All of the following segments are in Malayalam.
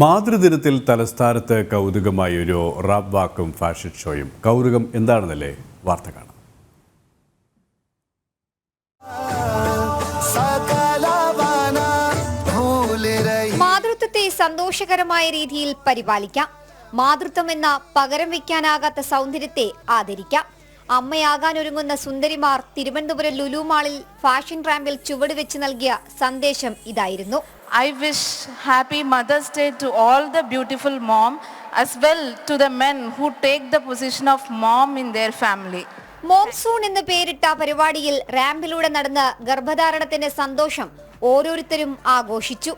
മാതൃദിനത്തിൽ തലസ്ഥാനത്ത് കൗതുകമായ ഒരു റാപ്പ് വാക്കും ഫാഷൻ ഷോയും. കൗതുകം എന്താണെന്നല്ലേ വാർത്ത കാണാം. മാതൃത്വത്തെ സന്തോഷകരമായ രീതിയിൽ പരിപാലിക്കാം. മാതൃത്വം എന്ന പകരം വയ്ക്കാനാകാത്ത സൗന്ദര്യത്തെ ആദരിക്കാം. അമ്മയാകാനൊരുങ്ങുന്ന സുന്ദരിമാർ തിരുവനന്തപുരം ലുലു മാളിൽ ഫാഷൻ റാമ്പിൽ ചുവടുവെച്ച് നൽകിയ സന്ദേശം ഇതായിരുന്നു I wish happy mother's day to all the beautiful mom as well to the men who take the position of mom in their family. Momsoon എന്ന് പേരിട്ട പരിപാടിയിൽ റാമ്പിലൂടെ നടന്ന ഗർഭധാരണത്തിന്റെ സന്തോഷം ഓരോരുത്തരും ആഘോഷിച്ചു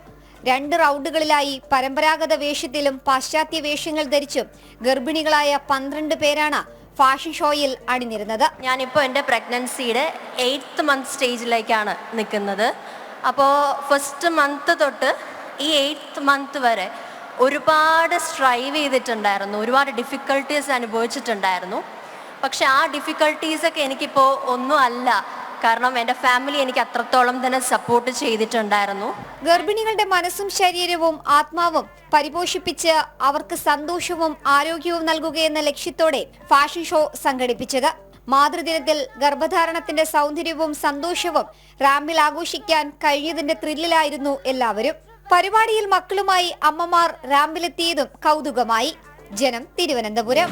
രണ്ട് റൗണ്ടുകളിലായി പരമ്പരാഗത വേഷത്തിലും പാശ്ചാത്യ വേഷങ്ങൾ ധരിച്ചും ഗർഭിണികളായ പന്ത്രണ്ട് പേരാണ് ഫാഷൻ ഷോയിൽ അണിനിരുന്നത്. ഞാനിപ്പോൾ എന്റെ പ്രഗ്നൻസിയുടെ എയ്ത്ത് മന്ത് സ്റ്റേജിലേക്കാണ് നിൽക്കുന്നത്. അപ്പോൾ ഫസ്റ്റ് മന്ത് തൊട്ട് ഈ എയ്ത്ത് മന്ത് വരെ ഒരുപാട് സ്ട്രൈവ് ചെയ്തിട്ടുണ്ടായിരുന്നു. ഒരുപാട് ഡിഫിക്കൽട്ടീസ് അനുഭവിച്ചിട്ടുണ്ടായിരുന്നു. പക്ഷെ ആ ഡിഫിക്കൽട്ടീസൊക്കെ എനിക്കിപ്പോൾ ഒന്നും അല്ല. കാരണം എന്റെ ഫാമിലി എനിക്ക് അത്രത്തോളം തന്നെ സപ്പോർട്ട് ചെയ്തിട്ടുണ്ടായിരുന്നു. ഗർഭിണികളുടെ മനസ്സും ശരീരവും ആത്മാവും പരിപോഷിപ്പിച്ച് അവർക്ക് സന്തോഷവും ആരോഗ്യവും നൽകുകയെന്ന ലക്ഷ്യത്തോടെ ഫാഷൻ ഷോ സംഘടിപ്പിച്ചത്. മാതൃദിനത്തിൽ ഗർഭധാരണത്തിന്റെ സൗന്ദര്യവും സന്തോഷവും റാമ്പിൽ ആഘോഷിക്കാൻ കഴിഞ്ഞതിന്റെ ത്രില്ലിലായിരുന്നു എല്ലാവരും. പരിപാടിയിൽ മക്കളുമായി അമ്മമാർ റാമ്പിലെത്തിയതും കൗതുകമായി. ജനം തിരുവനന്തപുരം.